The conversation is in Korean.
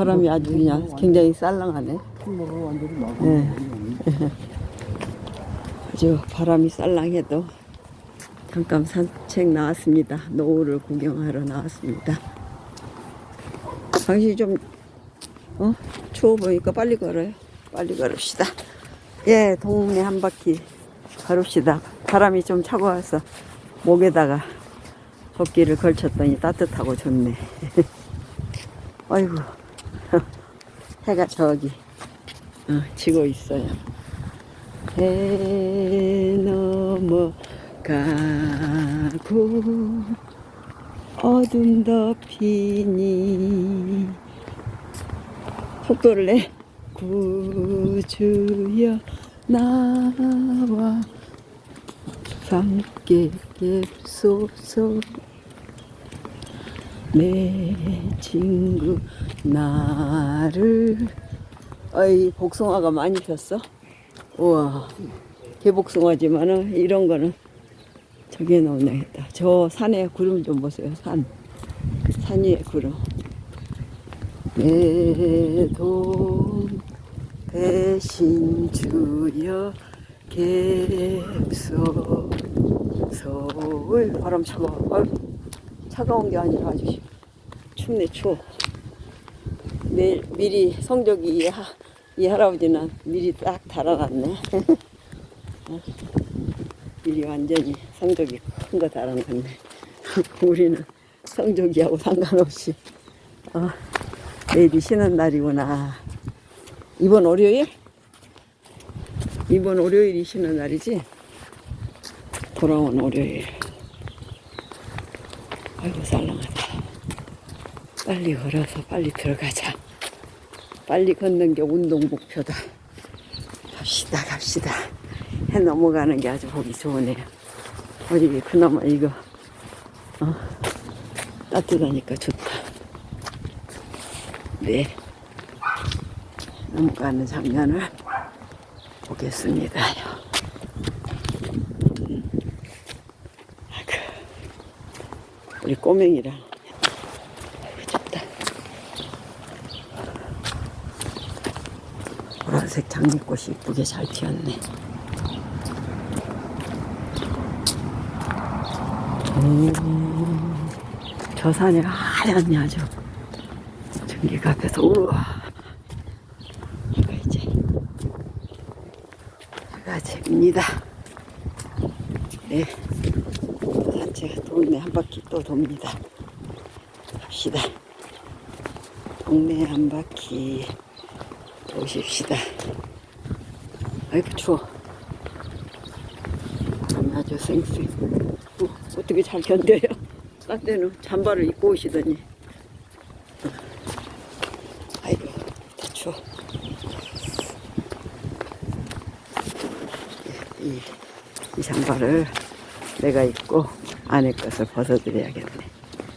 바람이 아주 그냥 굉장히 쌀랑하네. 네. 아주 바람이 쌀랑해도 잠깐 산책 나왔습니다. 노을을 구경하러 나왔습니다. 당신이 좀, 어? 추워 보니까 빨리 걸어요. 빨리 걸읍시다. 예, 동네 한 바퀴 걸읍시다. 바람이 좀 차가워서 목에다가 조끼를 걸쳤더니 따뜻하고 좋네. 아이고, 해가 저기 어, 지고 있어요. 해 넘어가고 어둠 덮이니 속도를 내 구주여 나와 함께 kép소서 내 친구 나를. 어이 복숭아가 많이 폈어? 우와 개복숭아지만은 이런 거는 저기에 넣어야겠다. 저 산에 구름 좀 보세요 산. 산 위에 구름. 내돈 대신 주여 객소 서울. 바람 차가워 차가운 게 아니라 아주 춥네 추워 내일 미리 성적이 이, 하, 이 할아버지는 미리 딱 달아놨네 어? 미리 완전히 성적이 큰 거 달아놨네 우리는 성적이하고 상관없이 어, 내일이 쉬는 날이구나 이번 월요일? 이번 월요일이 쉬는 날이지? 돌아온 월요일 아이고 쌀랑하다 빨리 걸어서 빨리 들어가자. 빨리 걷는 게 운동 목표다. 갑시다 갑시다. 해 넘어가는 게 아주 보기 좋으네요. 어디 그나마 이거 어, 따뜻하니까 좋다. 네. 넘어가는 장면을 보겠습니다요 아이고, 우리 꼬맹이랑. 보라색 장미꽃이 이쁘게 잘 피었네. 음, 저 산에 하얗네 아주 전기가 앞에서 우와. 이거 이제 집니다. 네 산책 동네 한 바퀴 또 돕니다. 갑시다. 동네 한 바퀴 도십시다. 아이고 추워. 아주 쌩쌩 어, 어떻게 잘 견뎌요? 딴 데는 잠바를 입고 오시더니. 아이고 다 추워. 이, 이 잠바를 내가 입고 안에 것을 벗어드려야겠네